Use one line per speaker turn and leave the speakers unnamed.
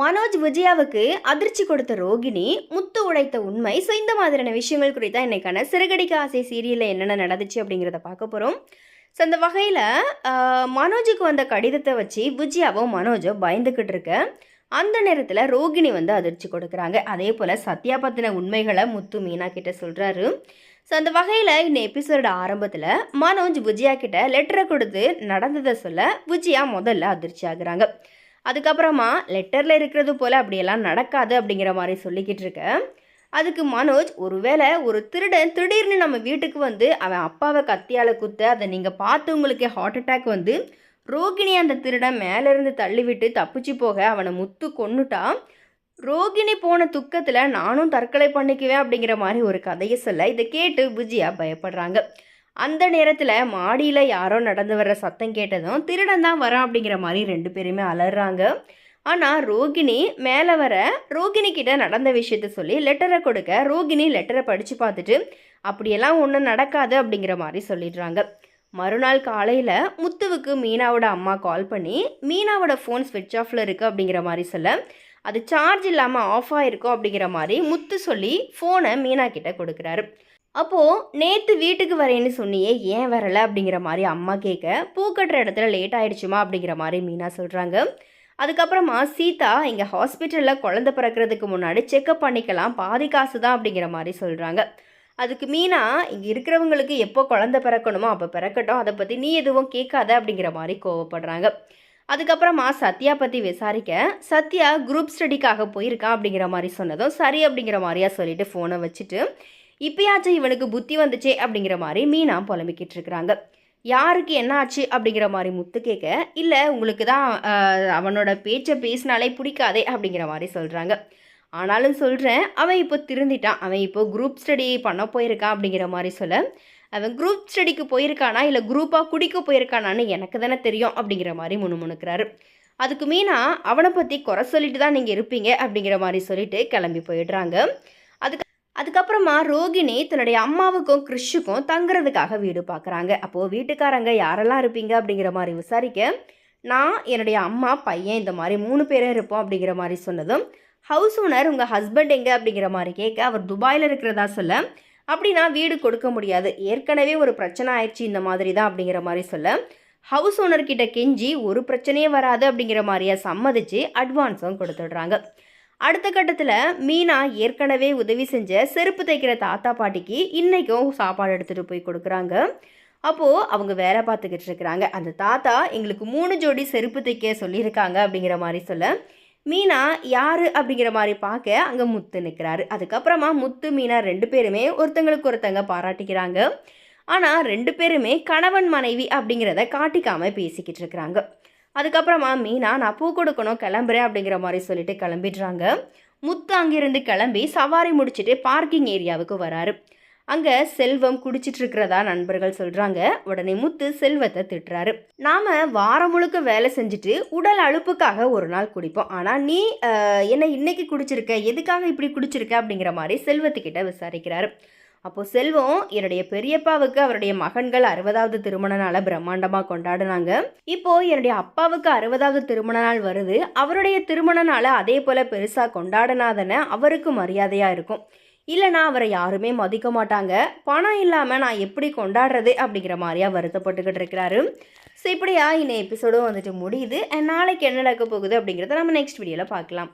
மனோஜ் விஜயாவுக்கு அதிர்ச்சி கொடுத்த ரோகிணி முத்து உடைத்த உண்மை. ஸோ இந்த மாதிரியான விஷயங்கள் குறித்தா இன்றைக்கான சிறுகடிக்க ஆசை சீரியலில் என்னென்ன நடந்துச்சு அப்படிங்கிறத பார்க்க போகிறோம் ஸோ அந்த வகையில் மனோஜுக்கு வந்த கடிதத்தை வச்சு விஜயாவோ மனோஜோ பயந்துக்கிட்டு இருக்க அந்த நேரத்தில் ரோகிணி வந்து அதிர்ச்சி கொடுக்குறாங்க. அதே போல் சத்யா பற்றின உண்மைகளை முத்து மீனா கிட்ட சொல்கிறாரு ஸோ அந்த வகையில் இந்த எபிசோட ஆரம்பத்தில் மனோஜ் விஜயா கிட்ட லெட்டரை கொடுத்து நடந்ததை சொல்ல விஜயா முதல்ல அதிர்ச்சி ஆகுறாங்க. அதுக்கப்புறமா லெட்டரில் இருக்கிறது போல் அப்படியெல்லாம் நடக்காது அப்படிங்கிற மாதிரி சொல்லிக்கிட்டு இருக்கேன் அதுக்கு மனோஜ் ஒருவேளை ஒரு திருடன் திடீர்னு நம்ம வீட்டுக்கு வந்து அவன் அப்பாவை கத்தியால் குத்த அதை நீங்கள் பார்த்து உங்களுக்கு ஹார்ட் அட்டாக் வந்து ரோகிணி அந்த திருடன் மேலேருந்து தள்ளிவிட்டு தப்பிச்சு போக அவனை முத்து கொன்னுட்டா ரோகிணி போன துக்கத்தில் நானும் தற்கொலை பண்ணிக்குவேன் அப்படிங்கிற மாதிரி ஒரு கதையை சொல்ல இதை கேட்டு விஜயா பயப்படுறாங்க. அந்த நேரத்தில் மாடியில் யாரோ நடந்து வர்ற சத்தம் கேட்டதும் திருடன் தான் வரான் அப்படிங்கிற மாதிரி ரெண்டு பேருமே அலறாங்க. ஆனால் ரோகிணி மேலே வர ரோகிணி கிட்ட நடந்த விஷயத்த சொல்லி லெட்டரை கொடுக்க ரோகிணி லெட்டரை படித்து பார்த்துட்டு அப்படியெல்லாம் ஒன்றும் நடக்காது அப்படிங்கிற மாதிரி சொல்லிடுறாங்க. மறுநாள் காலையில் முத்துவுக்கு மீனாவோட அம்மா கால் பண்ணி மீனாவோட ஃபோன் ஸ்விட்ச் ஆஃபில் இருக்குது அப்படிங்கிற மாதிரி சொல்ல அது சார்ஜ் இல்லாமல் ஆஃப் ஆகிருக்கும் அப்படிங்கிற மாதிரி முத்து சொல்லி ஃபோனை மீனா கிட்ட கொடுக்குறாரு. அப்போது நேற்று வீட்டுக்கு வரேன்னு சொன்னியே ஏன் வரலை அப்படிங்கிற மாதிரி அம்மா கேட்க பூ கட்டுற இடத்துல லேட் ஆகிடுச்சுமா அப்படிங்கிற மாதிரி மீனா சொல்கிறாங்க அதுக்கப்புறமா சீதா இங்கே ஹாஸ்பிட்டலில் குழந்தை பிறக்கிறதுக்கு முன்னாடி செக்கப் பண்ணிக்கலாம் பாதி காசு தான் அப்படிங்கிற மாதிரி சொல்கிறாங்க அதுக்கு மீனா இங்கே இருக்கிறவங்களுக்கு எப்போ குழந்தை பிறக்கணுமோ அப்போ பிறக்கட்டும் அதை பற்றி நீ எதுவும் கேட்காத அப்படிங்கிற மாதிரி கோவப்படுறாங்க. அதுக்கப்புறமா சத்யா பற்றி விசாரிக்க சத்யா குரூப் ஸ்டடிக்காக போயிருக்கான் அப்படிங்கிற மாதிரி சொன்னதும் சரி அப்படிங்கிற மாதிரியா சொல்லிட்டு ஃபோனை வச்சுட்டு இப்பயாச்சும் இவனுக்கு புத்தி வந்துச்சே அப்படிங்கிற மாதிரி மீனா புலம்பிக்கிட்டு இருக்கிறாங்க. யாருக்கு என்ன ஆச்சு அப்படிங்கிற மாதிரி முத்து கேட்க இல்லை உங்களுக்கு தான் அவனோட பேச்சை பேசினாலே பிடிக்காதே அப்படிங்கிற மாதிரி சொல்கிறாங்க ஆனாலும் சொல்கிறேன் அவன் இப்போ திருந்திட்டான். அவன் இப்போ குரூப் ஸ்டடி பண்ண போயிருக்கான் அப்படிங்கிற மாதிரி சொல்ல அவன் குரூப் ஸ்டடிக்கு போயிருக்கானா? இல்லை குரூப்பாக குடிக்க போயிருக்கானான்னு எனக்கு தானே தெரியும் அப்படிங்கிற மாதிரி முணுமுணுக்கிறாரு. அதுக்கு மீனா அவனை பற்றி குறை சொல்லிட்டு தான் நீங்கள் இருப்பீங்க அப்படிங்கிற மாதிரி சொல்லிட்டு கிளம்பி போயிடுறாங்க. அதுக்கப்புறமா ரோகிணி தன்னுடைய அம்மாவுக்கும் கிறிஷுக்கும் தங்குறதுக்காக வீடு பார்க்குறாங்க அப்போது வீட்டுக்காரங்க யாரெல்லாம் இருப்பீங்க? அப்படிங்கிற மாதிரி விசாரிக்க நான் என்னுடைய அம்மா பையன் இந்த மாதிரி மூணு பேரும் இருப்போம் அப்படிங்கிற மாதிரி சொன்னதும் ஹவுஸ் ஓனர் உங்கள் ஹஸ்பண்ட் எங்கே? அப்படிங்கிற மாதிரி கேட்க அவர் துபாயில் இருக்கிறதா சொல்ல? அப்படின்னா வீடு கொடுக்க முடியாது. ஏற்கனவே ஒரு பிரச்சனை ஆயிடுச்சு இந்த மாதிரி தான் அப்படிங்கிற மாதிரி சொல்ல ஹவுஸ் ஓனர்கிட்ட கெஞ்சி ஒரு பிரச்சனையே வராது அப்படிங்கிற மாதிரியா சம்மதிச்சு அட்வான்ஸும் கொடுத்துடுறாங்க. அடுத்த கட்டத்தில் மீனா ஏற்கனவே உதவி செஞ்ச செருப்பு தைக்கிற தாத்தா பாட்டிக்கு இன்றைக்கும் சாப்பாடு எடுத்துகிட்டு போய் கொடுக்குறாங்க. அப்போது அவங்க வேலை பார்த்துக்கிட்டு இருக்கிறாங்க. அந்த தாத்தா எங்களுக்கு மூணு ஜோடி செருப்பு தைக்க சொல்லியிருக்காங்க அப்படிங்கிற மாதிரி சொல்ல மீனா யார் அப்படிங்கிற மாதிரி பார்க்க அங்கே முத்து நிற்கிறாரு அதுக்கப்புறமா முத்து மீனா ரெண்டு பேருமே ஒருத்தங்களுக்கு ஒருத்தங்க பாராட்டிக்கிறாங்க. ஆனால் ரெண்டு பேருமே கணவன் மனைவி அப்படிங்கிறத காட்டிக்காமல் பேசிக்கிட்டு இருக்கிறாங்க. அதுக்கப்புறமா மீனா நான் பூ கொடுக்கணும் கிளம்புறேன் அப்படிங்கிற மாதிரி சொல்லிட்டு கிளம்பிடுறாங்க. முத்து அங்கிருந்து கிளம்பி சவாரி முடிச்சுட்டு பார்க்கிங் ஏரியாவுக்கு வராரு. அங்கே செல்வம் குடிச்சிட்டு இருக்கிறதா நண்பர்கள் சொல்கிறாங்க உடனே முத்து செல்வத்தை திட்டுறாரு. நாம் வாரம் முழுக்க வேலை செஞ்சுட்டு உடல் அழுப்புக்காக ஒரு நாள் குடிப்போம். ஆனால் நீ என்ன இன்னைக்கு குடிச்சிருக்க? எதுக்காக இப்படி குடிச்சிருக்க? அப்படிங்கிற மாதிரி செல்வத்துக்கிட்ட விசாரிக்கிறாரு. அப்போது செல்வம் என்னுடைய பெரியப்பாவுக்கு அவருடைய மகன்கள் அறுபதாவது திருமண நாளை பிரம்மாண்டமாக கொண்டாடினாங்க. இப்போது என்னுடைய அப்பாவுக்கு அறுபதாவது திருமண நாள் வருது. அவருடைய திருமண நாளை அதே போல் பெருசாக கொண்டாடினாதானே அவருக்கு மரியாதையாக இருக்கும். இல்லைனா அவரை யாருமே மதிக்க மாட்டாங்க. பணம் இல்லாமல் நான் எப்படி கொண்டாடுறது அப்படிங்கிற மாதிரியா வருத்தப்பட்டுக்கிட்டு இருக்கிறாரு. ஸோ இப்படியா இந்த எபிசோடும் வந்துட்டு முடியுது. நாளைக்கு என்ன நடக்க போகுது அப்படிங்கிறத நம்ம நெக்ஸ்ட் வீடியோவில் பார்க்கலாம்.